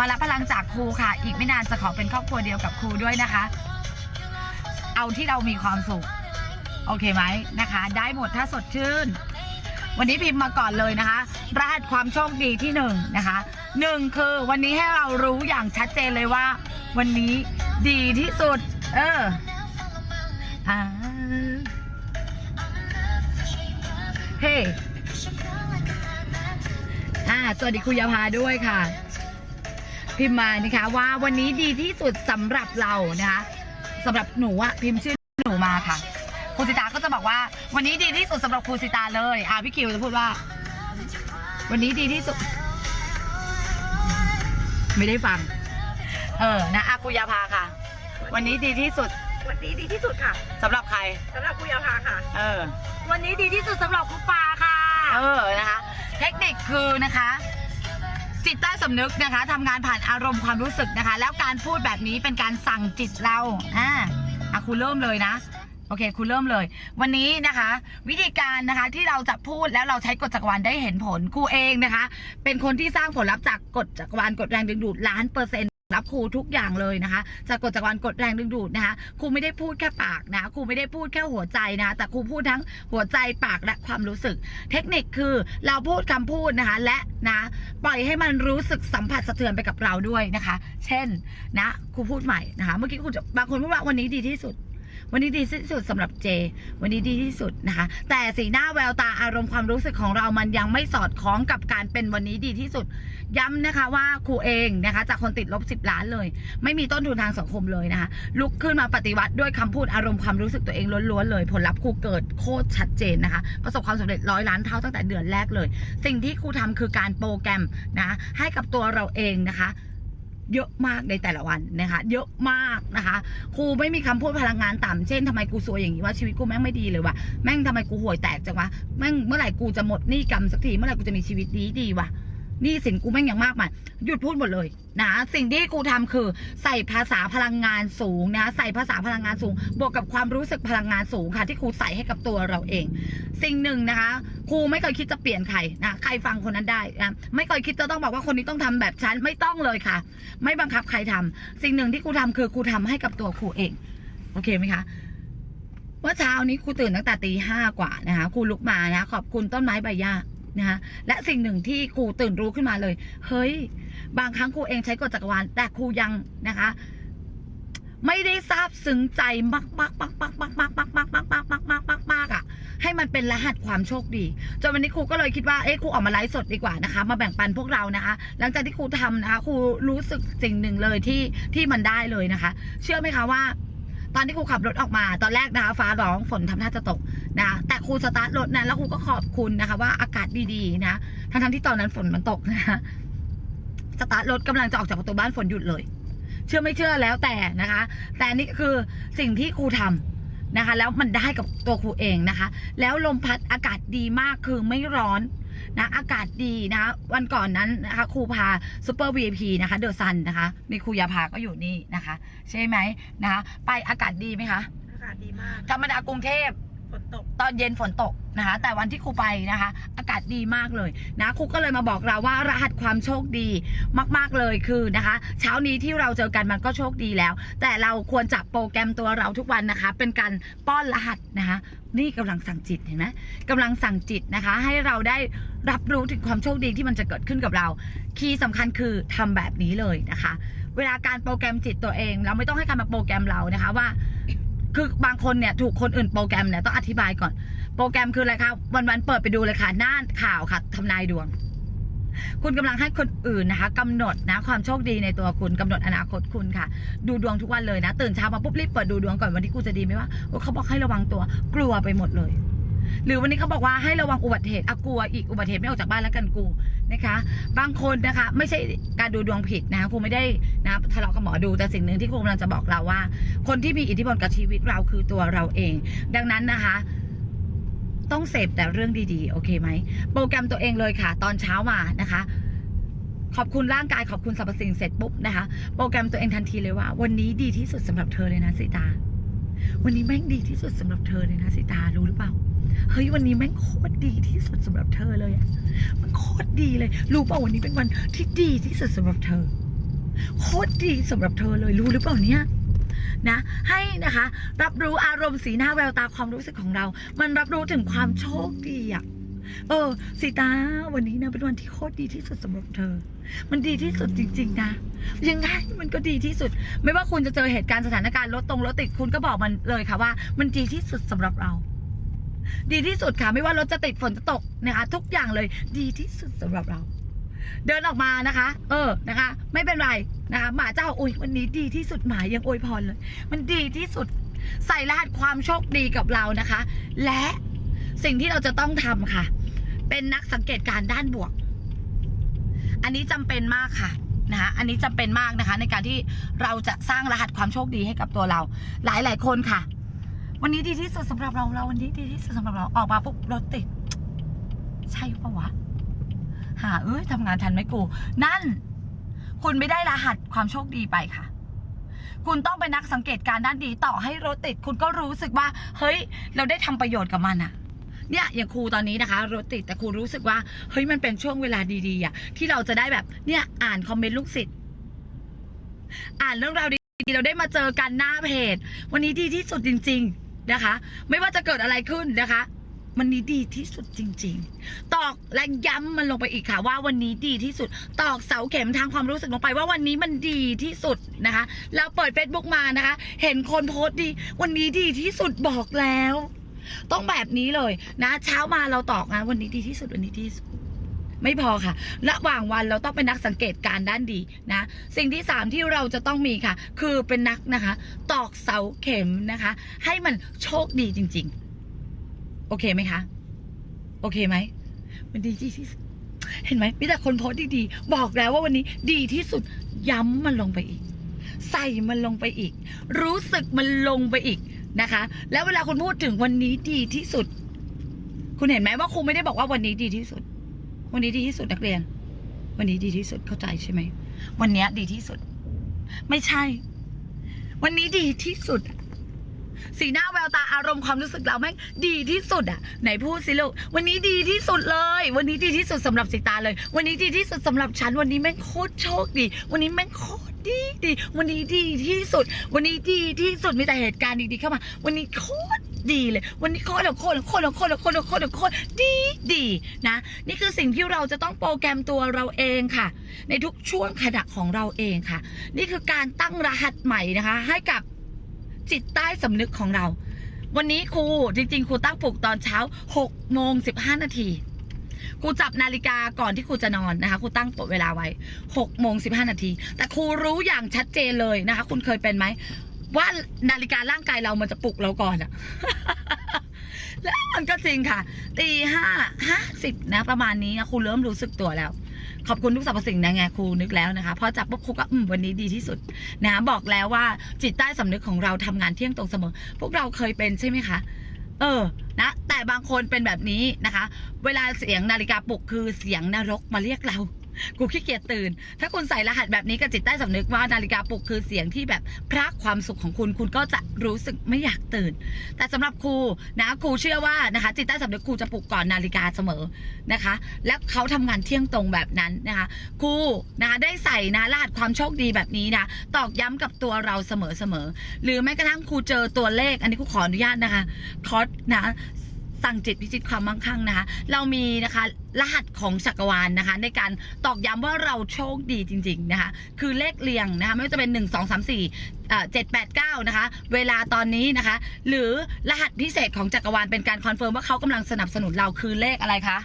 มารับพลังจากครูค่ะ อีกไม่นานจะขอเป็นครอบครัวเดียวกับครูด้วยนะคะ เอาที่เรามีความสุข โอเคไหมนะคะ ได้หมดถ้าสดชื่น วันนี้พิมพ์มาก่อนเลยนะคะ รหัสความโชคดีที่หนึ่งนะคะหนึ่งคือวันนี้ให้เรารู้อย่างชัดเจนเลยว่า วันนี้ดีที่สุด เอออ่าเฮ้ อ่า สวัสดีคุณยาพาด้วยค่ะ พิมพ์มานะคะ ว่าวันนี้ดีที่สุดสำหรับเรานะคะสำหรับหนูอะพิมพ์ชื่อหนูมาค่ะครูสิตาก็จะบอกว่า วันนี้ดีที่สุดสำหรับครูสิตาเลยอ่าพี่คิวจะพูดว่า วันนี้ดีที่สุด ไม่ได้ฟัง เออนะอาคุยาพาค่ะ วันนี้ดีที่สุด วันนี้ดีที่สุดค่ะสำหรับใครสำหรับคุยาภาค่ะ เออ วันนี้ดีที่สุดสำหรับครูปาค่ะ เออนะคะ เทคนิคคือนะคะ จิตใต้สำนึกนะคะทำงานผ่านอารมณ์ความรู้สึกนะคะ แล้วการพูดแบบนี้เป็นการสั่งจิตเราอ่าอะครูเริ่มเลยนะโอเคครูเริ่มเลย วันนี้นะคะ วิธีการนะคะที่เราจะพูดแล้วเราใช้กฎจักรวาลได้เห็นผลครูเองนะคะ เป็นคนที่สร้างผลลัพธ์จากกฎจักรวาลกฎแรงดึงดูดล้านเปอร์เซ็นต์ รับครูทุกอย่างเลยนะคะจากกฎจักรวาลกฎแรงดึงดูดนะคะครูไม่ได้พูดแค่ปากนะครูไม่ได้พูดแค่หัวใจนะแต่ครูพูดทั้งหัวใจปากและความรู้สึก เทคนิคคือเราพูดคำพูดนะคะและนะปล่อยให้มันรู้สึกสัมผัสสะเทือนไปกับเราด้วยนะคะ เช่นนะครูพูดใหม่นะคะเมื่อกี้ครูจะบางคนพูดว่าวันนี้ดีที่สุด วันนี้ดีที่สุดสำหรับเจ วันนี้ดีที่สุดนะคะ แต่สีหน้าแววตาอารมณ์ความรู้สึกของเรามันยังไม่สอดคล้องกับการเป็นวันนี้ดีที่สุด ย้ำนะคะว่าครูเองนะคะ จากคนติดลบ 10 ล้านเลย ไม่มีต้นทุนทางสังคมเลยนะคะ ลุกขึ้นมาปฏิวัติด้วยคำพูดอารมณ์ความรู้สึกตัวเองล้วนๆเลย ผลลัพธ์ครูเกิดโคตรชัดเจนนะคะ ประสบความสำเร็จร้อยล้านเท่าตั้งแต่เดือนแรกเลย สิ่งที่ครูทำคือการโปรแกรมนะให้กับตัวเราเองนะคะ เยอะมากในแต่ละวันนะคะ เยอะมากนะคะครูไม่มีคำพูดพลังงานต่ำเช่นทำไมกูซวยอย่างนี้ว่าชีวิตกูแม่งไม่ดีเลยวะแม่งทำไมกูห่วยแตกจังวะแม่งเมื่อไหร่กูจะหมดหนี้กรรมสักทีเมื่อไหร่กูจะมีชีวิตดีดีวะ หนี่สินกูแม่งอย่างมากมายหยุดพูดหมดเลยนะสิ่งที่ครูทำคือ ใส่ภาษาพลังงานสูงนะใส่ภาษาพลังงานสูง บวกกับความรู้สึกพลังงานสูงค่ะ ที่ครูใส่ให้กับตัวเราเอง สิ่งหนึ่งนะคะครูไม่เคยคิดจะเปลี่ยนใครนะใครฟังคนนั้นได้นะไม่เคยคิดจะต้องบอกว่าคนนี้ต้องทำแบบฉันไม่ต้องเลยค่ะ ไม่บังคับใครทำสิ่งหนึ่งที่ครูทำคือครูทำให้กับตัวครูเอง โอเคไหมคะเมื่อเช้านี้ครูตื่นตั้งแต่ตีห้ากว่านะคะครูลุกมานะขอบคุณต้นไม้ใบหญ้า นะคะและสิ่งหนึ่งที่ครูตื่นรู้ขึ้นมาเลย เฮ้ย บางครั้งครูเองใช้กฎจักรวาลแต่ครูยังนะคะ ไม่ได้ซาบซึ้งใจมากมากมากมากมากมากมากมากมากมากมากมากมากมากอะ ให้มันเป็นรหัสความโชคดีจนวันนี้ครูก็เลยคิดว่าเอ๊ะครูออกมาไลฟ์สดดีกว่านะคะ มาแบ่งปันพวกเรานะคะ หลังจากที่ครูทำนะคะครูรู้สึกสิ่งหนึ่งเลยที่ที่มันได้เลยนะคะ เชื่อไหมคะว่า ตอนที่ครูขับรถออกมา ตอนแรกนะคะฟ้าร้องฝนทำท่าจะตกนะแต่ครูสตาร์ทรถนะแล้วครูก็ขอบคุณนะคะ ว่าอากาศดีๆนะทั้งๆที่ตอนนั้นฝนมันตกนะคะสตาร์ทรถกำลังจะออกจากประตูบ้านฝนหยุดเลย เชื่อไม่เชื่อแล้วแต่นะคะ แต่นี่คือสิ่งที่ครูทำนะคะ แล้วมันได้กับตัวครูเองนะคะ แล้วลมพัดอากาศดีมากคือไม่ร้อน นะอากาศดีนะวันก่อนนั้นนะคะครูพาซูเปอร์ VIP นะคะเดอะซันนะคะ มีครูยาพาก็อยู่นี่นะคะ ใช่ไหมนะคะ ไปอากาศดีไหมคะ อากาศดีมากธรรมดากรุงเทพ ฝนตก ตอนเย็นฝนตกนะคะ แต่วันที่ครูไปนะคะ อากาศดีมากเลยนะครูก็เลยมาบอกเราว่ารหัสความโชคดีมาก ๆเลยคือนะคะ เช้านี้ที่เราเจอกันมันก็โชคดีแล้ว แต่เราควรจะโปรแกรมตัวเราทุกวันนะคะ เป็นการป้อนรหัสนะคะ นี่กำลังสั่งจิตเห็นไหมกำลังสั่งจิตนะคะ ให้เราได้รับรู้ถึงความโชคดีที่มันจะเกิดขึ้นกับเรา คีย์สำคัญคือทำแบบนี้เลยนะคะ เวลาการโปรแกรมจิตตัวเอง เราไม่ต้องให้ใครมาโปรแกรมเรานะคะว่า คือบางคนเนี่ยถูกคนอื่นโปรแกรมเนี่ยต้องอธิบายก่อน โปรแกรมคืออะไรคะวันๆเปิดไปดูเลยค่ะหน้าข่าวค่ะทำนายดวง คุณกำลังให้คนอื่นนะคะกำหนดนะความโชคดีในตัวคุณกำหนดอนาคตคุณค่ะ ดูดวงทุกวันเลยนะ ตื่นเช้ามาปุ๊บรีบเปิดดูดวงก่อนวันที่กูจะดีไหมว่าเขาบอกให้ระวังตัว กลัวไปหมดเลย หรือวันนี้เขาบอกว่าให้ระวังอุบัติเหตุอะกลัวอีกอุบัติเหตุไม่ออกจากบ้านแล้วกันกูนะคะ บางคนนะคะ ไม่ใช่การดูดวงผิดนะคะครูไม่ได้นะทะเลาะกับหมอดูแต่สิ่งหนึ่งที่ครูกำลังจะบอกเราว่า คนที่มีอิทธิพลกับชีวิตเราคือตัวเราเอง ดังนั้นนะคะต้องเสพแต่เรื่องดีๆ โอเคไหม โปรแกรมตัวเองเลยค่ะ ตอนเช้ามานะคะ ขอบคุณร่างกายขอบคุณสรรพสิ่งเสร็จปุ๊บนะคะ โปรแกรมตัวเองทันทีเลยว่า วันนี้ดีที่สุดสำหรับเธอเลยนะสิตา วันนี้แม่งดีที่สุดสำหรับเธอเลยนะสิตารู้หรือเปล่า เฮ้ยวันนี้แม่งโคตรดีที่สุดสำหรับเธอเลยอะมันโคตรดีเลย รู้เปล่าวันนี้เป็นวันที่ดีที่สุดสำหรับเธอ โคตรดีสำหรับเธอเลยรู้หรือเปล่าเนี่ยนะให้นะคะ รับรู้อารมณ์สีหน้าแววตาความรู้สึกของเรา มันรับรู้ถึงความโชคดีอะเออสีตาวันนี้นะเป็นวันที่โคตรดีที่สุดสำหรับเธอ มันดีที่สุดจริง ๆ นะ ยังไงมันก็ดีที่สุด ไม่ว่าคุณจะเจอเหตุการณ์สถานการณ์รถตรงรถติดคุณก็บอกมันเลยค่ะว่า มันดีที่สุดสำหรับเรา ดีที่สุดค่ะ ไม่ว่ารถจะติดฝนจะตกนะคะทุกอย่างเลย ดีที่สุดสำหรับเรา เดินออกมานะคะ เออนะคะ ไม่เป็นไรนะคะหมาเจ้าอุ้ยวันนี้ดีที่สุดหมายังอวยพรเลย มันดีที่สุดใส่รหัสความโชคดีกับเรานะคะ และสิ่งที่เราจะต้องทำค่ะ เป็นนักสังเกตการณ์ด้านบวก อันนี้จำเป็นมากค่ะนะคะอันนี้จำเป็นมากนะคะ ในการที่เราจะสร้างรหัสความโชคดีให้กับตัวเรา หลายหลายๆคนค่ะ วันนี้ดีที่สุดสำหรับเราเราวันนี้ดีที่สุดสำหรับเราออกมาปุ๊บรถติด ใช่ปะวะ หาเอ้ยทำงานทันไหมกู นั่น คุณไม่ได้รหัสความโชคดีไปค่ะ คุณต้องเป็นนักสังเกตการณ์ด้านดีต่อให้รถติด คุณก็รู้สึกว่า เฮ้ย เราได้ทำประโยชน์กับมันอะเนี่ยอย่างครูตอนนี้นะคะรถติดแต่ครูรู้สึกว่าเฮ้ยมันเป็นช่วงเวลาดีๆอะที่เราจะได้แบบเนี่ยอ่านคอมเมนต์ลูกศิษย์อ่านเรื่องราวดีๆเราได้มาเจอกันหน้าเพจ วันนี้ดีที่สุดจริง ๆ นะคะ ไม่ว่าจะเกิดอะไรขึ้นนะคะมันนี้ดีที่สุดจริง ๆ ตอกและย้ำมันลงไปอีกค่ะ ว่าวันนี้ดีที่สุด ตอกเสาเข็มทางความรู้สึกลงไปว่าวันนี้มันดีที่สุดนะคะแล้วเปิด Facebook มานะคะ เห็นคนโพสต์ดี วันนี้ดีที่สุดบอกแล้ว ต้องแบบนี้เลยนะ เช้ามาเราตอกนะวันนี้ดีที่สุดวันนี้ดีที่สุด ไม่พอค่ะ ระหว่างวันเราต้องเป็นนักสังเกตการณ์ด้านดีนะ สิ่งที่สามที่เราจะต้องมีค่ะ คือเป็นนักนะคะ ตอกเสาเข็มนะคะ ให้มันโชคดีจริง ๆ โอเคไหมคะ โอเคไหมมันดีที่สุดเห็นไหมมีแต่คนโพสดีๆบอกแล้วว่าวันนี้ดีที่สุดย้ำมันลงไปอีก ใส่มันลงไปอีก รู้สึกมันลงไปอีกนะคะ แล้วเวลาคุณพูดถึงวันนี้ดีที่สุด คุณเห็นไหมว่าครูไม่ได้บอกว่าวันนี้ดีที่สุด วันนี้ดีที่สุดนักเรียน วันนี้ดีที่สุดเข้าใจใช่ไหม วันนี้ดีที่สุด ไม่ใช่ วันนี้ดีที่สุด สีหน้าแววตาอารมณ์ความรู้สึกเราแม่งดีที่สุดอะ ไหนพูดสิลูก วันนี้ดีที่สุดเลย วันนี้ดีที่สุดสำหรับสีตาเลย วันนี้ดีที่สุดสำหรับฉัน วันนี้แม่งโคตรโชคดี วันนี้แม่งโคตรดีดี วันนี้ดีที่สุด วันนี้ดีที่สุดมีแต่เหตุการณ์ดีๆเข้ามา วันนี้โคตร ดีเลย วันนี้โคตรโคตรโคตรโคตรโคตรโคตรโคตรดีดีนะ นี่คือสิ่งที่เราจะต้องโปรแกรมตัวเราเองค่ะ ในทุกช่วงขณะของเราเองค่ะ นี่คือการตั้งรหัสใหม่นะคะ ให้กับจิตใต้สำนึกของเรา วันนี้ครูจริง ๆครูตั้งปลุกตอนเช้า6โมง15 นาทีครูจับนาฬิกาก่อนที่ครูจะนอนนะคะครูตั้งปลุกเวลาไว้6โมง15 นาที แต่ครูรู้อย่างชัดเจนเลยนะคะ คุณเคยเป็นไหม ว่านาฬิการ่างกายเรามันจะปลุกเราก่อนอะแล้วมันก็จริงค่ะ ตีห้าห้าสิบนะ ประมาณนี้นะครูเริ่มรู้สึกตัวแล้ว ขอบคุณทุกสรรพสิ่งนะไงครูนึกแล้วนะคะ พอจับปุ๊บครูก็อืมวันนี้ดีที่สุดนะบอกแล้วว่าจิตใต้สำนึกของเราทำงานเที่ยงตรงเสมอ พวกเราเคยเป็นใช่ไหมคะ เออ นะ แต่บางคนเป็นแบบนี้นะคะ เวลาเสียงนาฬิกาปลุกคือเสียงนรกมาเรียกเรา กูขี้เกียจตื่น ถ้าคุณใส่รหัสแบบนี้กับจิตใต้สำนึกว่านาฬิกาปลุกคือเสียงที่แบบพรากความสุขของคุณ คุณก็จะรู้สึกไม่อยากตื่น แต่สำหรับครูนะครูเชื่อว่านะคะ จิตใต้สำนึกครูจะปลุกก่อนนาฬิกาเสมอนะคะ และเขาทำงานเที่ยงตรงแบบนั้นนะคะ ครูนะคะได้ใส่นะรหัสความโชคดีแบบนี้นะตอกย้ำกับตัวเราเสมอเสมอหรือแม้กระทั่งครูเจอตัวเลข อันนี้ครูขออนุญาตนะคะคอสนะ สั่งจิตพิจิตความมั่งคั่งนะคะ เรามีนะคะรหัสของจักรวาลนะคะ ในการตอกย้ำว่าเราโชคดีจริง ๆนะคะ คือเลขเรียงนะคะไม่ว่าจะเป็น 1 2 3 4เอ่อ7 8 9นะคะ เวลาตอนนี้นะคะ หรือรหัสพิเศษของจักรวาลเป็นการคอนเฟิร์มว่าเขากำลังสนับสนุนเราคือเลขอะไรคะ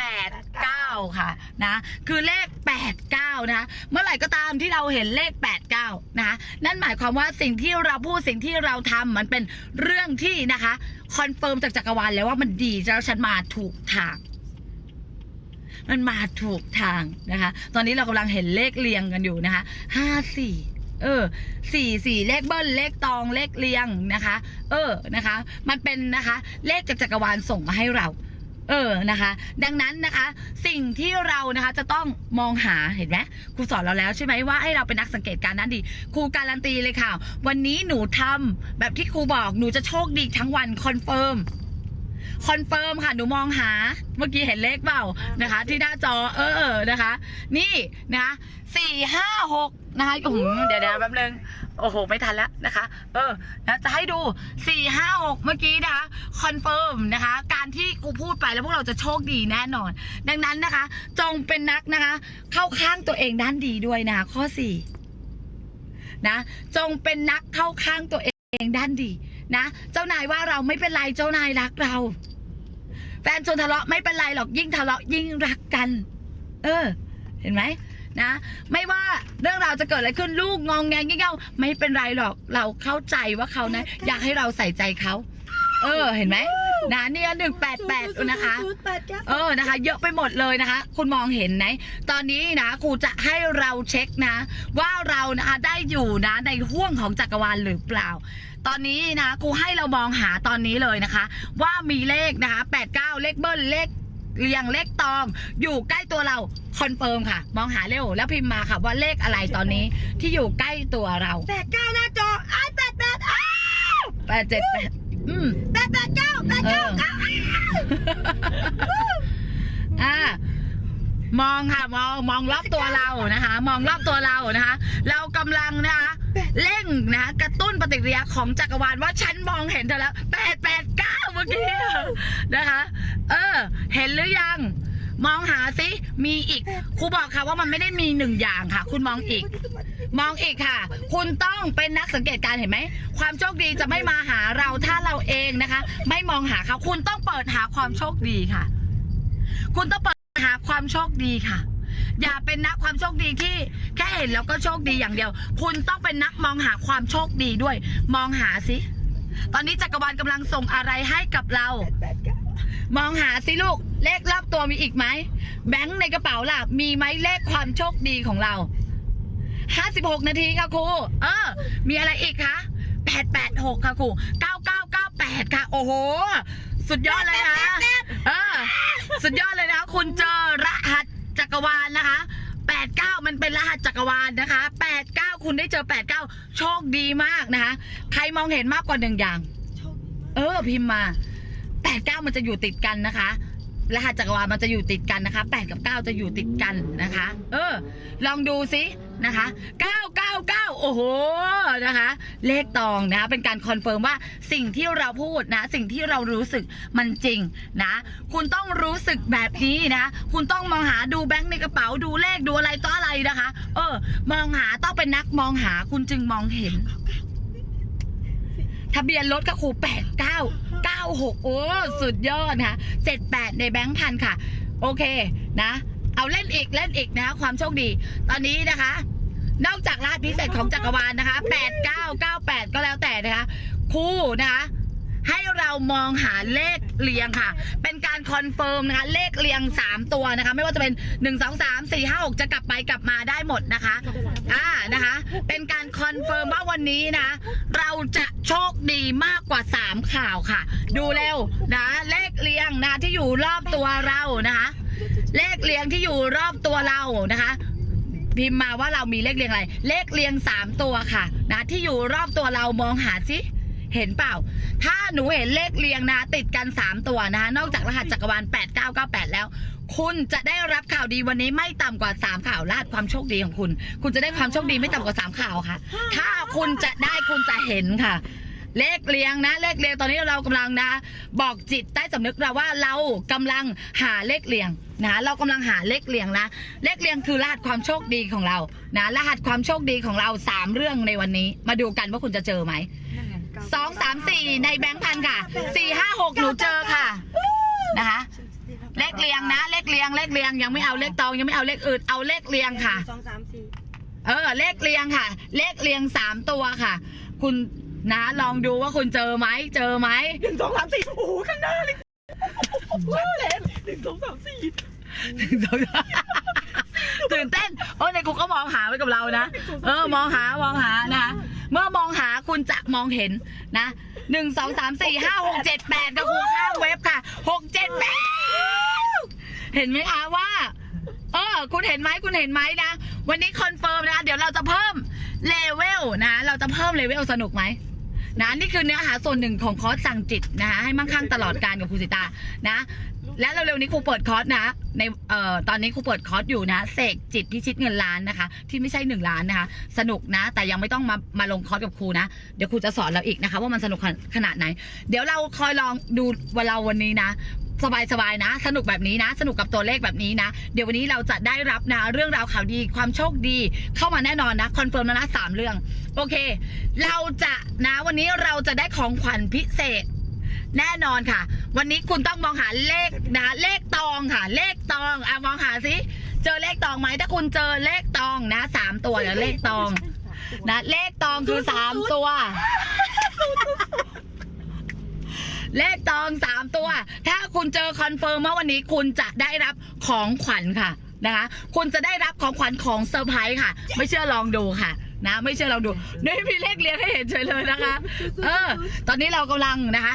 8 9 ค่ะนะ คือเลข 8 9นะคะเมื่อไหร่ก็ตามที่เราเห็นเลข 8 9นะคะนั่นหมายความว่าสิ่งที่เราพูดสิ่งที่เราทำมันเป็นเรื่องที่นะคะคอนเฟิร์มจากจักรวาลแล้วว่ามันดีแล้วฉันมาถูกทางมันมาถูกทางนะคะ ตอนนี้เรากำลังเห็นเลขเรียงกันอยู่นะคะ ห้าสี่ เออ สี่สี่เลขเบิ้ลเลขตองเลขเรียงนะคะ เออ นะคะ มันเป็นนะคะ เลขจากจักรวาลส่งมาให้เรา เออนะคะ ดังนั้นนะคะ สิ่งที่เรานะคะจะต้องมองหาเห็นไหมครูสอนเราแล้วใช่ไหมว่าให้เราเป็นนักสังเกตการณ์นั้นดีครูการันตีเลยค่ะ วันนี้หนูทำแบบที่ครูบอกหนูจะโชคดีทั้งวันคอนเฟิร์ม คอนเฟิร์มค่ะหนูมองหา เมื่อกี้เห็นเลขเปล่านะคะ ที่หน้าจอเออนะคะ นี่นะคะสี่ห้าหกนะคะโอ้โหเดี๋ยวเดี๋ยวแป๊บนึงโอ้โห ไม่ทันแล้วนะคะ เออนะจะให้ดูสี่ห้าหกเมื่อกี้นะคะคอนเฟิร์มนะคะ การที่กูพูดไปแล้วพวกเราจะโชคดีแน่นอน ดังนั้นนะคะ จงเป็นนักนะคะ เข้าข้างตัวเองด้านดีด้วยนะคะข้อสี่นะ จงเป็นนักเข้าข้างตัวเองด้านดีนะ เจ้านายว่าเราไม่เป็นไรเจ้านายรักเรา แฟนชวนทะเลาะไม่เป็นไรหรอกยิ่งทะเลาะยิ่งรักกัน เออ เห็นไหมนะ ไม่ว่าเรื่องราวจะเกิดอะไรขึ้นลูกงองแงงี่เง่าไม่เป็นไรหรอกเราเข้าใจว่าเขานะ อยากให้เราใส่ใจเขาเออ เห็นไหมนะเนี่ยหนึ่งแปดแปดนะคะ เออนะคะ เยอะไปหมดเลยนะคะ คุณมองเห็นไหมตอนนี้นะครูจะให้เราเช็คนะ ว่าเรานะคะได้อยู่นะในห่วงของจักรวาลหรือเปล่า ตอนนี้นะครูให้เรามองหาตอนนี้เลยนะคะ ว่ามีเลขนะคะแปดเก้าเลขเบิ้ลเลขเรียงเลขตอง อยู่ใกล้ตัวเราคอนเฟิร์มค่ะ มองหาเร็วแล้วพิมพ์มาค่ะ ว่าเลขอะไรตอนนี้ที่อยู่ใกล้ตัวเราแปดเก้าหน้าจออ้ายแปดแปดอ้าวแปดเจ็ดแปดอืมแปดแปดเก้าแปดเก้าเก้าอ่ามองค่ะมองมองรอบตัวเรานะคะ มองรอบตัวเรานะคะ เรากำลังนะคะเร่ง นะกระตุ้นปฏิกิริยาของจักรวาลว่าฉันมองเห็นเธอแล้วแปดแปดเก้าเมื่อกี้นะคะ เออ เห็นหรือยัง มองหาสิมีอีกครูบอกค่ะว่ามันไม่ได้มีหนึ่งอย่างค่ะ คุณมองอีก มองอีกค่ะ คุณต้องเป็นนักสังเกตการเห็นไหม ความโชคดีจะไม่มาหาเราถ้าเราเองนะคะ ไม่มองหาเขาคุณต้องเปิดหาความโชคดีค่ะ คุณต้องเปิดหาความโชคดีค่ะ อย่าเป็นนักความโชคดีที่แค่เห็นแล้วก็โชคดีอย่างเดียว คุณต้องเป็นนักมองหาความโชคดีด้วย มองหาสิ ตอนนี้จักรวาลกำลังส่งอะไรให้กับเราแปดเก้ามองหาสิลูก เลขรอบตัวมีอีกไหม แบงค์ในกระเป๋าล่ะ มีไหมเลขความโชคดีของเราห้าสิบหกนาทีค่ะครู เออ มีอะไรอีกคะแปดแปดหกค่ะครูเก้าเก้าเก้าแปดค่ะ โอ้โห สุดยอดเลยนะเออ สุดยอดเลยนะ คุณเจอ รวาลนะคะแปดเก้ามันเป็นรหัสจักรวาลนะคะแปดเก้าคุณได้เจอแปดเก้าโชคดีมากนะคะ ใครมองเห็นมากกว่าหนึ่งอย่างโชคดีมากเออ พิมพ์มาแปดเก้ามันจะอยู่ติดกันนะคะ รหัสจักรวาลมันจะอยู่ติดกันนะคะแปดกับเก้าจะอยู่ติดกันนะคะ เออ ลองดูสิ นะคะเก้าเก้าเก้าโอ้โหนะคะ เลขตองนะเป็นการคอนเฟิร์มว่าสิ่งที่เราพูดนะ สิ่งที่เรารู้สึกมันจริงนะ คุณต้องรู้สึกแบบนี้นะ คุณต้องมองหาดูแบงค์ในกระเป๋าดูเลขดูอะไรต่ออะไรนะคะ เออ มองหาต้องเป็นนักมองหาคุณจึงมองเห็นทะเบียนรถก็คูแปดเก้าเก้าหกโอ้ สุดยอดนะคะเจ็ดแปดในแบงค์พันค่ะ โอเคนะ เอาเล่นอีกเล่นอีกนะความโชคดี ตอนนี้นะคะ นอกจากรหัสพิเศษของจักรวาลนะคะแปดเก้าเก้าแปดก็แล้วแต่นะคะครูนะคะ ให้เรามองหาเลขเรียงค่ะ เป็นการคอนเฟิร์มนะคะ เลขเรียง3ตัวนะคะ ไม่ว่าจะเป็น1 2 3 4 5 6จะกลับไปกลับมาได้หมดนะคะอ่านะคะ เป็นการคอนเฟิร์มว่าวันนี้นะ เราจะโชคดีมากกว่า3ข่าวค่ะ ดูเร็วนะ เลขเรียงนะที่อยู่รอบตัวเรานะคะ เลขเรียงที่อยู่รอบตัวเรานะคะพิมพ์มาว่าเรามีเลขเรียงอะไร เลขเรียงสามตัวค่ะ นะที่อยู่รอบตัวเรามองหาสิเห็นเปล่า ถ้าหนูเห็นเลขเรียงนะ ติดกัน 3 ตัวนะคะนอกจากรหัสจักรวาล 8998 แล้ว คุณจะได้รับข่าวดีวันนี้ไม่ต่ำกว่า 3 ข่าวลาดความโชคดีของคุณ คุณจะได้ความโชคดีไม่ต่ำกว่า 3 ข่าวค่ะ ถ้าคุณจะได้คุณจะเห็นค่ะ เลขเรียงนะ เลขเรียงตอนนี้เรากำลังนะ บอกจิตใต้สำนึกเราว่าเรากำลังหาเลขเรียงนะเรากำลังหาเลขเรียงนะ เลขเรียงคือรหัสความโชคดีของเรานะรหัสความโชคดีของเราสามเรื่องในวันนี้ มาดูกันว่าคุณจะเจอไหมนั่นไงเก้สองสามสี่ในแบงค์พันค่ะสี่ห้าหกหนูเจอค่ะนะคะเลขเรียงนะ เลขเรียงเลขเรียงยังไม่เอาเลขตองยังไม่เอาเลขอื่นเอาเลขเรียงค่ะสองสามสี่เออ เลขเรียงค่ะ เลขเรียงสามตัวค่ะ คุณ นะ ลองดูว่าคุณเจอไหมเจอไหมหนึ่งสองสามสี่โอ้โหข้างหน้าเลยว้าวแหลมหนึ่งสองสามสี่ตื่นเต้นโอ้ในกูก็มองหาไว้กับเรานะเออมองหามองหานะคะเมื่อมองหาคุณจะมองเห็นนะหนึ่งสองสามสี่ห้าหกเจ็ดแปดกับครูข้างเว็บค่ะหกเจ็ดแปดเห็นไหมคะว่าเออคุณเห็นไหมคุณเห็นไหมนะ วันนี้คอนเฟิร์มนะคะเดี๋ยวเราจะเพิ่มเลเว ลนะเราจะเพิ่มเลเวลสนุกไหมนะนี่คือเนื้อหาส่วนหนึ่งของคอร์สสั่งจิตนะคะให้มั่งคั่งตลอดการกับครูสิตานะ และเร็วๆนี้ครูเปิดคอร์สนะ ในเอ่อตอนนี้ครูเปิดคอร์สอยู่นะเสกจิตพิชิตเงินล้านนะคะ ที่ไม่ใช่หนึ่งล้านนะคะ สนุกนะ แต่ยังไม่ต้องมามาลงคอร์สกับครูนะ เดี๋ยวครูจะสอนเราอีกนะคะ ว่ามันสนุกขนาดไหน เดี๋ยวเราคอยลองดูวันเราวันนี้นะ สบายๆนะ สนุกแบบนี้นะ สนุกกับตัวเลขแบบนี้นะ เดี๋ยววันนี้เราจะได้รับนะ เรื่องราวข่าวดีความโชคดี เข้ามาแน่นอนนะคอนเฟิร์มแล้วนะสามเรื่อง โอเค เราจะนะวันนี้เราจะได้ของขวัญพิเศษ แน่นอนค่ะ วันนี้คุณต้องมองหาเลขนะเลขตองค่ะ เลขตองอะมองหาสิเจอเลขตองไหมถ้าคุณเจอเลขตองนะสามตัวเดี๋ยวเลขตอง นะ เลขตองคือสามตัว เลขตองสามตัว ถ้าคุณเจอคอนเฟิร์มว่าวันนี้คุณจะได้รับของขวัญค่ะนะคะคุณจะได้รับของขวัญของเซอร์ไพรส์ค่ะ ไม่เชื่อลองดูค่ะนะไม่เชื่อลองดูนี่มีเลขเรียงให้เห็นเฉยเลยนะคะ เออ ตอนนี้เรากำลังนะคะ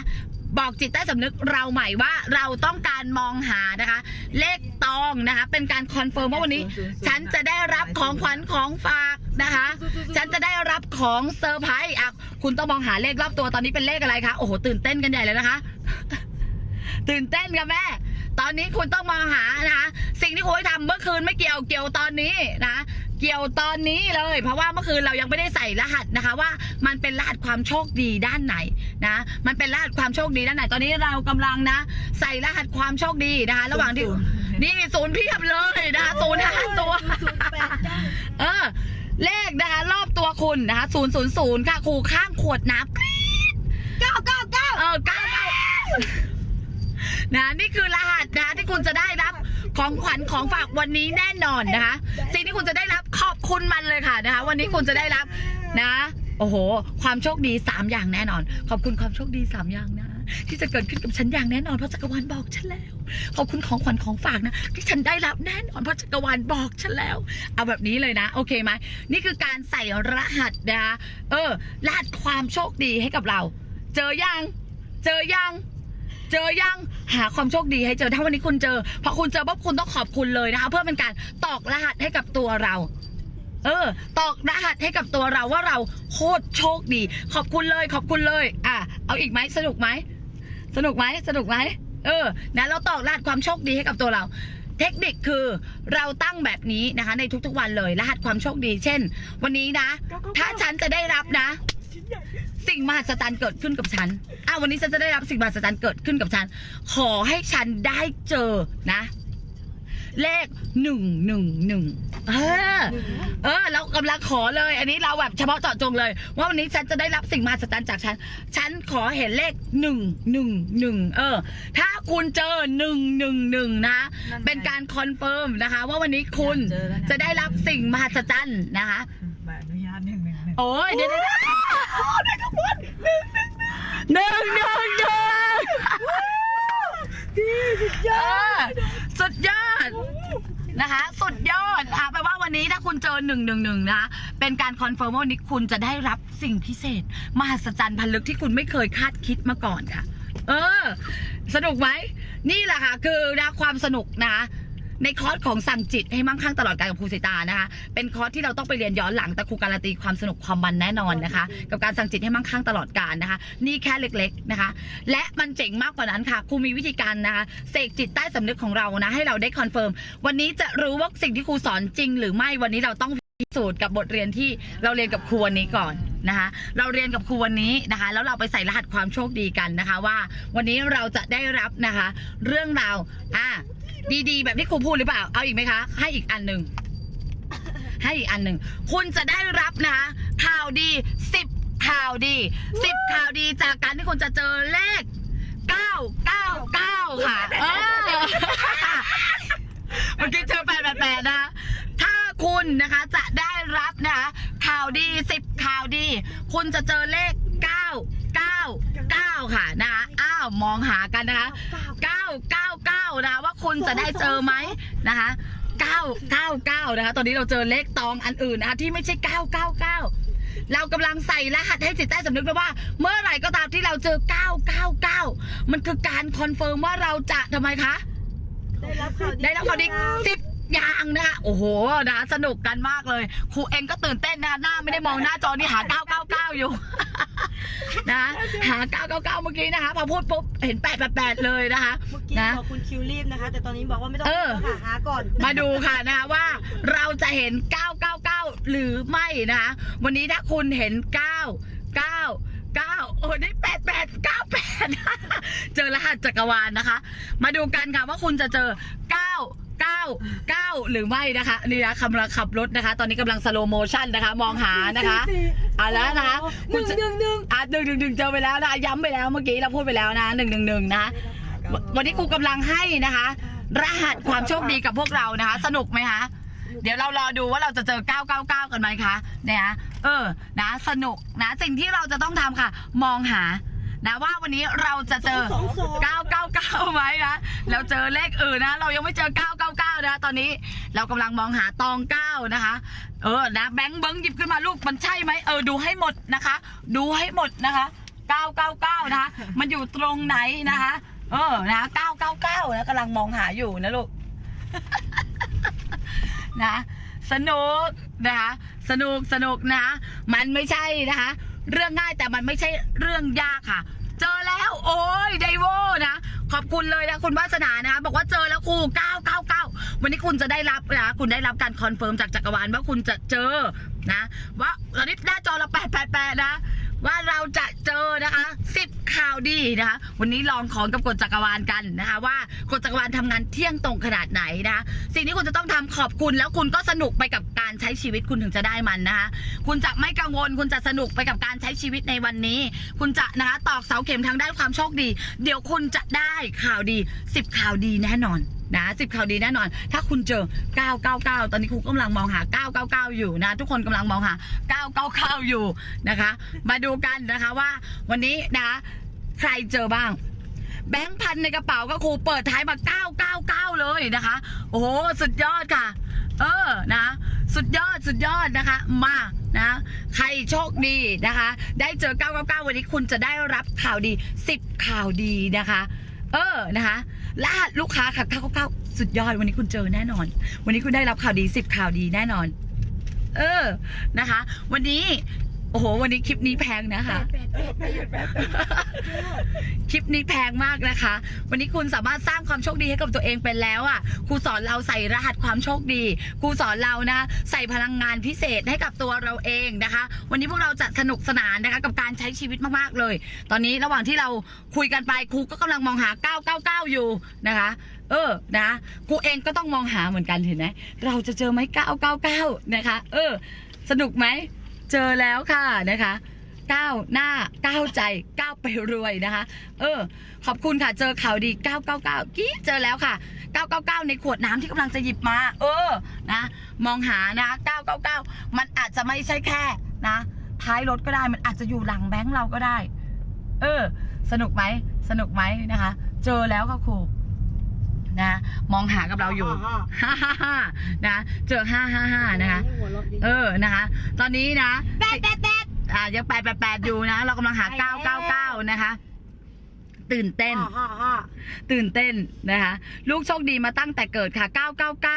บอกจิตใต้สำนึกเราใหม่ว่าเราต้องการมองหานะคะ เลขตองนะคะ เป็นการคอนเฟิร์มว่าวันนี้ ฉันจะได้รับของขวัญของฝากนะคะ ฉันจะได้รับของเซอร์ไพรส์อะคุณต้องมองหาเลขรอบตัวตอนนี้เป็นเลขอะไรคะโอ้โหตื่นเต้นกันใหญ่เลยนะคะ ตื่นเต้นค่ะแม่ตอนนี้คุณต้องมองหานะคะ สิ่งที่คุณให้ทำเมื่อคืนไม่เกี่ยวเกี่ยวตอนนี้นะ เกี่ยวตอนนี้เลย เพราะว่าเมื่อคืนเรายังไม่ได้ใส่รหัสนะคะ ว่ามันเป็นรหัสความโชคดีด้านไหนนะ มันเป็นรหัสความโชคดีด้านไหน ตอนนี้เรากำลังนะ ใส่รหัสความโชคดีนะคะ ระหว่างที่นี่ศูนย์เพียบเลยนะคะศูนย์ห้าตัวเออ เลขนะคะรอบตัวคุณนะคะศูนย์ศูนย์ศูนย์ค่ะครูข้างขวดน้ำกรี๊ดเก้าเก้าเก้าเออเก้าเก้านะนี่คือรหัสนะคะที่คุณจะได้รับ ของขวัญของฝากวันนี้แน่นอนนะคะ สิ่งที่คุณจะได้รับขอบคุณมันเลยค่ะนะคะ วันนี้คุณจะได้รับนะ โอ้โห ความโชคดีสามอย่างแน่นอน ขอบคุณความโชคดีสามอย่างนะ ที่จะเกิดขึ้นกับฉันอย่างแน่นอนเพราะจักรวาลบอกฉันแล้ว ขอบคุณของขวัญของฝากนะ ที่ฉันได้รับแน่นอนเพราะจักรวาลบอกฉันแล้ว เอาแบบนี้เลยนะ โอเคไหมนี่คือการใส่รหัสนะคะเออรหัสความโชคดีให้กับเรา เจอยัง เจอยัง เจอยังหาความโชคดีให้เจอถ้าวันนี้คุณเจอพอคุณเจอปุ๊บคุณต้องขอบคุณเลยนะคะ เพื่อเป็นการตอกรหัสให้กับตัวเราเออ ตอกรหัสให้กับตัวเราว่าเราโคตรโชคดี ขอบคุณเลยขอบคุณเลย อะ เอาอีกไหมสนุกไหมสนุกไหมสนุกไหมเออนะเราตอกรหัสความโชคดีให้กับตัวเรา เทคนิคคือเราตั้งแบบนี้นะคะ ในทุกๆวันเลย รหัสความโชคดี เช่น วันนี้นะ ถ้าฉันจะได้รับนะชิ้นใหญ่ สิ่งมหัศจรรย์เกิดขึ้นกับฉันอ้าววันนี้ฉันจะได้รับสิ่งมหัศจรรย์เกิดขึ้นกับฉัน ขอให้ฉันได้เจอนะ เลขหนึ่งหนึ่งหนึ่งเออ เออ เรากำลังขอเลย อันนี้เราแบบเฉพาะเจาะจงเลย ว่าวันนี้ฉันจะได้รับสิ่งมหัศจรรย์จากฉัน ฉันขอเห็นเลขหนึ่งหนึ่งหนึ่งเออ ถ้าคุณเจอหนึ่งหนึ่งหนึ่งนะเป็นการคอนเฟิร์มนะคะ ว่าวันนี้คุณจะได้รับสิ่งมหัศจรรย์นะคะ โอ้ยเดี๋ยวเดี๋ยวเดี๋ยวหนึ่งหนึ่งหนึ่งดีสุดยเออดอสุดยอด นะคะสุดยอดอะแปลว่าวันนี้ถ้าคุณเจอหนึ่งหนึ่งหนึ่งนะเป็นการคอนเฟิร์มว่าวันนี้คุณจะได้รับสิ่งพิเศษ มหัศจรรย์พันลึกที่คุณไม่เคยคาดคิดมาก่อนค่ะ เออ สนุกไหม นี่แหละค่ะ คือนะความสนุกนะคะ ในคอร์สของสั่งจิตให้มั่งคั่งตลอดการกับครูสิตานะคะ เป็นคอร์สที่เราต้องไปเรียนย้อนหลังแต่ครูการันตีความสนุกความมันแน่นอนนะคะ กับการสั่งจิตให้มั่งคั่งตลอดการนะคะ นี่แค่เล็กๆนะคะ และมันเจ๋งมากกว่านั้นค่ะครูมีวิธีการนะคะเสกจิตใต้สำนึกของเรานะให้เราได้คอนเฟิร์มวันนี้จะรู้ว่าสิ่งที่ครูสอนจริง หรือไม่วันนี้เราต้องพิสูจน์กับบทเรียนที่เราเรียนกับครูวันนี้ก่อนนะคะ เราเรียนกับครูวันนี้นะคะ แล้วเราไปใส่รหัสความโชคดีกันนะคะ ว่าวันนี้เราจะได้รับนะคะ เรื่องราวอะ ดีๆ แบบที่ครูพูดหรือเปล่า เอาอีกไหมคะ ให้อีกอันหนึ่ง ให้อีกอันหนึ่ง คุณจะได้รับนะคะข่าวดีสิบข่าวดีสิบข่าวดีจากการที่คุณจะเจอเลขเก้าเก้าเก้าค่ะ เออเมื่อกี้เจอแปดแปดแปดนะ ถ้าคุณนะคะจะได้รับนะคะข่าวดีสิบข่าวดี คุณจะเจอเลขเก้าเก้าเก้าค่ะนะคะอ้าวมองหากันนะคะเก้าเก้า เก้านะคะว่าคุณจะได้เจอไหมนะคะเก้าเก้าเก้านะคะ ตอนนี้เราเจอเลขตองอันอื่นนะคะที่ไม่ใช่เก้าเก้าเก้าเรากำลังใส่รหัสให้จิตใต้สำนึกเลยว่า เมื่อไหร่ก็ตามที่เราเจอ 999 มันคือการคอนเฟิร์มว่าเราจะทำไมคะ ได้รับข่าวดี ได้รับข่าวดีสิบอย่างนะคะโอ้โหนะสนุกกันมากเลย ครูเองก็ตื่นเต้นนะคะหน้าไม่ได้มองหน้าจอนี่หา 999 อยู่ นะหา 999 เมื่อกี้นะคะพอพูดปุ๊บเห็น 888 เลยนะคะ เมื่อกี้นะ บอกคุณคิวรีบนะคะ แต่ตอนนี้บอกว่าไม่ต้องเออ รีบค่ะหาก่อน มาดูค่ะนะคะว่าเราจะเห็น 999 หรือไม่นะคะวันนี้ถ้าคุณเห็น 9 9 9 โอ้นี่88 98 เจอรหัสจักรวาลนะคะ มาดูกันค่ะว่าคุณจะเจอ 9 9 9 หรือไม่นะคะนี่นะกำลังขับรถนะคะ ตอนนี้กำลังสโลโมชั่นนะคะ มองหานะคะเอาแล้วนะคะหคุณนึ่งจะหนึ่งหนึ่งอะหนึ่งหนึ่งหนึ่งเจอไปแล้วนะคะย้ำไปแล้วเมื่อกี้เราพูดไปแล้วนะหนึ่งหนึ่งหนึ่งนะคะววันนี้ครูกำลังให้นะคะ รหัสความโชคดีกับพวกเรานะคะ สนุกไหมคะเดี๋ยวเรารอดูว่าเราจะเจอ 999 กันไหมคะเนี่ยนะเออ นะ สนุกนะ สิ่งที่เราจะต้องทำค่ะ มองหา นะว่าวันนี้เราจะเจอสองสอง999ไหมนะแล้วเจอเลขอื่นนะ เรายังไม่เจอ 999 นะ ตอนนี้เรากำลังมองหาตอง 9 นะคะ เออนะแบงค์เบิ้งหยิบขึ้นมาลูกมันใช่ไหมเออดูให้หมดนะคะ ดูให้หมดนะคะ 999 นะคะ มันอยู่ตรงไหนนะคะ เออนะ999นะกำลังมองหาอยู่นะลูกนะสนุกนะคะสนุกสนุกนะ มันไม่ใช่นะคะ เรื่องง่ายแต่มันไม่ใช่เรื่องยากค่ะ เจอแล้วโอ้ยไดโวนะ ขอบคุณเลยนะคุณวาสนานะ บอกว่าเจอแล้วครู999 วันนี้คุณจะได้รับนะคุณได้รับการคอนเฟิร์มจากจักรวาลว่าคุณจะเจอนะ ว่าตอนนี้หน้าจอเรา888นะ ว่าเราจะเจอนะคะ10ข่าวดีนะคะ วันนี้ลองของกับกฎจักรวาลกันนะคะ ว่ากฎจักรวาลทำงานเที่ยงตรงขนาดไหนนะคะสิ่งที่คุณจะต้องทำขอบคุณแล้วคุณก็สนุกไปกับการใช้ชีวิตคุณถึงจะได้มันนะคะ คุณจะไม่กังวล คุณจะสนุกไปกับการใช้ชีวิตในวันนี้ คุณจะนะคะตอกเสาเข็มทางด้านความโชคดี เดี๋ยวคุณจะได้ข่าวดี10ข่าวดีแน่นอนนะสิบข่าวดีแน่นอน ถ้าคุณเจอ 999 ตอนนี้ครูกำลังมองหา 999 อยู่นะ ทุกคนกำลังมองหา 999 อยู่นะคะ มาดูกันนะคะว่าวันนี้นะคะใครเจอบ้าง แบงค์พันในกระเป๋าก็ครูเปิดท้ายมา 999 เลยนะคะ โอ้โห สุดยอดค่ะ เออนะ สุดยอดสุดยอดนะคะ มานะใครโชคดีนะคะ ได้เจอ 999 วันนี้คุณจะได้รับข่าวดี 10 ข่าวดีนะคะ เออนะคะ ล่าลูกค้าค่ะเข้าเข้าสุดยอดวันนี้คุณเจอแน่นอน วันนี้คุณได้รับข่าวดีสิบข่าวดีแน่นอน เออนะคะ วันนี้ อ้โห วันนี้คลิปนี้แพงนะคะ คลิปนี้แพงมากนะคะ วันนี้คุณสามารถสร้างความโชคดีให้กับตัวเองเป็นแล้วอะครูสอนเราใส่รหัสความโชคดีครูสอนเรานะ ใส่พลังงานพิเศษให้กับตัวเราเองนะคะ วันนี้พวกเราจะสนุกสนานนะคะกับการใช้ชีวิตมากๆเลย ตอนนี้ระหว่างที่เราคุยกันไปครูก็กำลังมองหา 999 อยู่นะคะเออ นะครูเองก็ต้องมองหาเหมือนกันเห็นไหม เราจะเจอไหม999 นะคะ เออ สนุกไหม เจอแล้วค่ะนะคะก้าวหน้าก้าวใจก้าวไปรวยนะคะ เออ ขอบคุณค่ะ เจอข่าวดี 999กี้เจอแล้วค่ะ 999 ในขวดน้ำที่กำลังจะหยิบมา เออนะมองหานะ 999 มันอาจจะไม่ใช่แค่นะ ท้ายรถก็ได้มันอาจจะอยู่หลังแบงค์เราก็ได้ เออ สนุกไหมสนุกไหมนะคะ เจอแล้วค่ะครู นะมองหากับเราอยู่ฮ่าฮ่าฮ่านะเจอห้าห้าห้านะคะเออนะคะ ตอนนี้นะแปดแปดแปดอ่ายังแปดแปดแปดอยู่นะ เรากำลังหาใช่เก้าแล้วเก้าเก้านะคะตื่นเต้นห้าห้าตื่นเต้นนะคะ ลูกโชคดีมาตั้งแต่เกิดค่ะ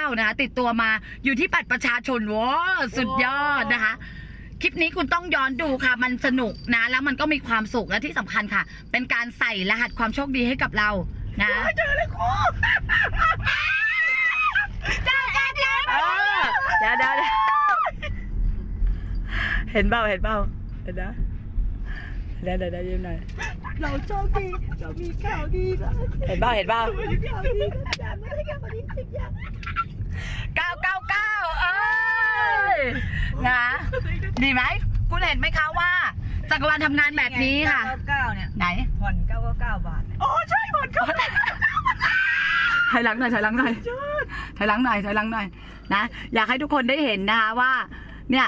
999 นะคะ ติดตัวมาอยู่ที่บัตรประชาชนว้าวสุดยอดนะคะ คลิปนี้คุณต้องย้อนดูค่ะ มันสนุกนะ แล้วมันก็มีความสุขและที่สำคัญค่ะ เป็นการใส่รหัสความโชคดีให้กับเรา นะเจอเลยครูเออเดี๋ยวเดี๋ยวเดี๋ยวเห็นเปล่าเห็นเปล่าเห็นนะเดี๋ยวเดี๋ยวยิ้มหน่อยเราโชคดีเรามีข่าวดีแล้วเห็นเปล่าเห็นเปล่าข่าวดีอย่างไม่ได้ข่าวดีสิอย่างเก้าเก้าเก้าเอ้ยนะดีไหมคุณเห็นไหมคะว่า จักรวาลทำงานแบบนี้ค่ะ เก้าเนี่ยไหนผ่อนเก้าเก้าบาทโอ้ใช่ผ่อนเก้าถอยหลังหน่อยถอยหลังหน่อยถอยหลังหน่อยถอยหลังหน่อยนะอยากให้ทุกคนได้เห็นนะคะว่า เนี่ย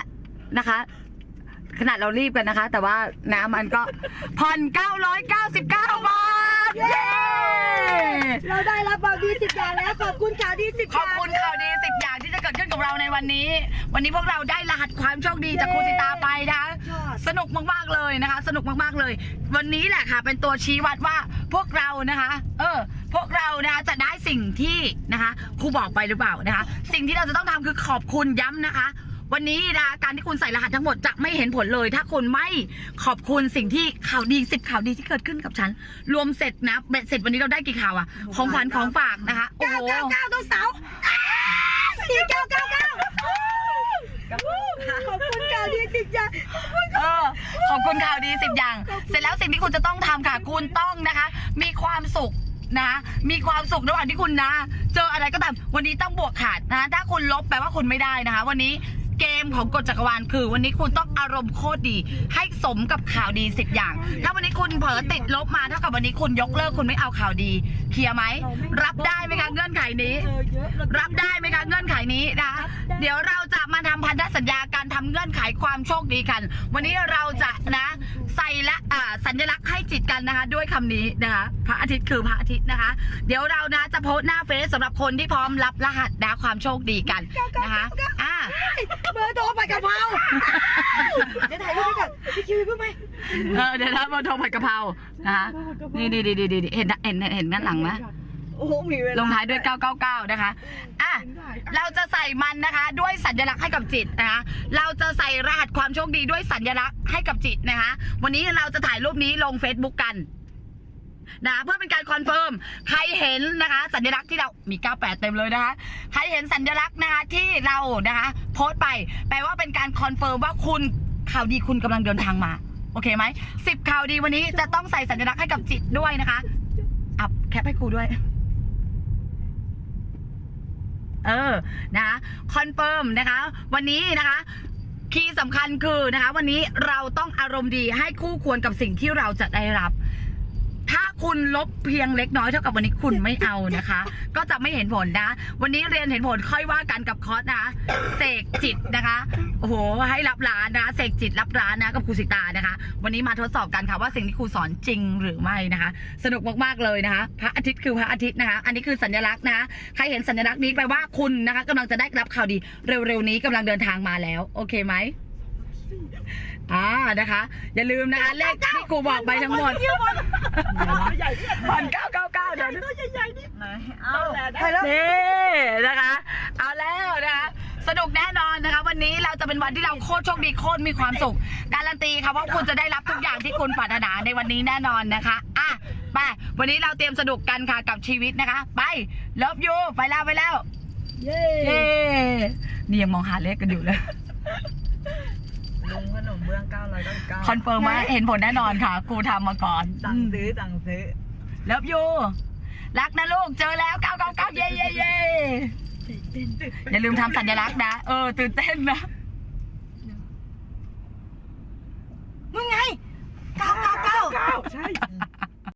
นะคะ ขนาดเรารีบกันนะคะ แต่ว่าน้ำมันก็ผ่อน999 บาทเย้เราได้รับข่าวดีสิบอย่างแล้วขอบคุณข่าวดีสิบขอบคุณข่าวดีสิบอย่างที่จะเกิดขึ้นกับเราในวันนี้ วันนี้พวกเราได้รหัสความโชคดีจากครูสิตาไปนะคะสนุกมากๆเลยนะคะ สนุกมากๆเลย วันนี้แหละค่ะ เป็นตัวชี้วัดว่าพวกเรานะคะ เออ พวกเรานะคะจะได้สิ่งที่นะคะครูบอกไปหรือเปล่านะคะ สิ่งที่เราจะต้องทำคือขอบคุณย้ำนะคะวันนี้นะคะการที่คุณใส่รหัสทั้งหมดจะไม่เห็นผลเลย ถ้าคุณไม่ขอบคุณสิ่งที่ข่าวดีสิบข่าวดีที่เกิดขึ้นกับฉัน รวมเสร็จนะเบ็ดเสร็จวันนี้เราได้กี่ข่าวอะของขวัญของฝากนะคะโอ้โหเก้าเก้าตัวเสาสี่เก้าเก้าเก้า ขอบคุณเก้าดีสิบอย่างเออขอบคุณข่าวดีสิบอย่าง เสร็จแล้วสิ่งที่คุณจะต้องทำค่ะ คุณต้องนะคะ มีความสุขนะ มีความสุขระหว่างที่คุณนะ เจออะไรก็ตามวันนี้ต้องบวกขาดนะ ถ้าคุณลบแปลว่าคุณไม่ได้นะคะ วันนี้ เกมของกฎจักรวาลคือ วันนี้คุณต้องอารมณ์โคตรดี ให้สมกับข่าวดีสิบอย่าง ถ้าวันนี้คุณเผลอติดลบมาเท่ากับวันนี้คุณยกเลิกคุณไม่เอาข่าวดีเคลียร์ไหมรับได้ไหมคะเงื่อนไขนี้ รับได้ไหมคะเงื่อนไขนี้นะเดี๋ยวเราจะมาทำพันธสัญญาการทำเงื่อนไขความโชคดีกัน วันนี้เราจะนะใส่ อ่าสัญลักษณ์ให้จิตกันนะคะ ด้วยคำนี้นะคะ พระอาทิตย์คือพระอาทิตย์นะคะ เดี๋ยวเรานะจะโพสต์หน้าเฟซสำหรับคนที่พร้อมรับรหัสนะความโชคดีกันนะคะอ่าเบอร์โทรไปกะเพราเดี๋ยวถ่ายรูปไปก่อนพี่คิวพูดไหมเออเดี๋ยวนะมาโทรผัดกะเพรานะคะนี่ดีดีดีดีเห็นเห็นเห็นด้านหลังไหม โอ้โหมีเวลาลงท้ายด้วย 999 นะคะ อะ เราจะใส่มันนะคะ ด้วยสัญลักษณ์ให้กับจิตนะคะ เราจะใส่รหัสความโชคดีด้วยสัญลักษณ์ให้กับจิตนะคะ วันนี้เราจะถ่ายรูปนี้ลง Facebook กันนะเพื่อเป็นการคอนเฟิร์มใครเห็นนะคะ สัญลักษณ์ที่เรามี 98 เต็มเลยนะคะ ใครเห็นสัญลักษณ์นะคะที่เรานะคะ โพสต์ไป แปลว่าเป็นการคอนเฟิร์มว่าคุณข่าวดีคุณกำลังเดินทางมา โอเคไหมสิบข่าวดีวันนี้จะต้องใส่สัญลักษณ์ให้กับจิตด้วยนะคะ อัพแคปให้ครูด้วย เออนะคะคอนเฟิร์มนะคะ วันนี้นะคะคีย์สำคัญคือนะคะ วันนี้เราต้องอารมณ์ดีให้คู่ควรกับสิ่งที่เราจะได้รับ ถ้าคุณลบเพียงเล็กน้อยเท่ากับวันนี้คุณไม่เอานะคะ ก็จะไม่เห็นผลนะ วันนี้เรียนเห็นผลค่อยว่ากันกับคอร์สนะเสกจิตนะคะโอ้โหให้รับร้านนะเสกจิตรับร้านนะกับครูสิตานะคะ วันนี้มาทดสอบกันค่ะว่าสิ่งที่ครูสอนจริงหรือไม่นะคะ สนุกมากๆเลยนะคะ พระอาทิตย์คือพระอาทิตย์นะคะ อันนี้คือสัญลักษณ์นะคะใครเห็นสัญลักษณ์นี้แปลว่าคุณนะคะกำลังจะได้รับข่าวดี เร็วๆนี้กำลังเดินทางมาแล้ว โอเคไหม อ่านะคะ อย่าลืมนะคะเลขที่ครูบอกไปทั้งหมดใหญ่พันเก้าเก้าเก้าเดี๋ยวตัวใหญ่ๆนี่เอาถ่ายแล้วนี่นะคะ เอาแล้วนะคะสนุกแน่นอนนะคะ วันนี้เราจะเป็นวันที่เราโคตรโชคดีโคตรมีความสุข การันตีค่ะว่าคุณจะได้รับทุกอย่างที่คุณปรารถนาในวันนี้แน่นอนนะคะอะไปวันนี้เราเตรียมสนุกกันค่ะกับชีวิตนะคะ ไปเลิฟยูไปแล้วไปแล้วเย้เย้นี่ยังมองหาเลขกันอยู่เลย ลุงขนมเบื้อง999คอนเฟิร์มว่าเห็นผลแน่นอนค่ะ กูทำมาก่อนสั่งซื้อสั่งซื้อเลิฟยูรักนะลูกเจอแล้ว999เย้เย้เย้อย่าลืมทำสัญลักษณ์นะ เออ ตื่นเต้นนะมึงไงเก้าเก้าเก้าเก้าใช่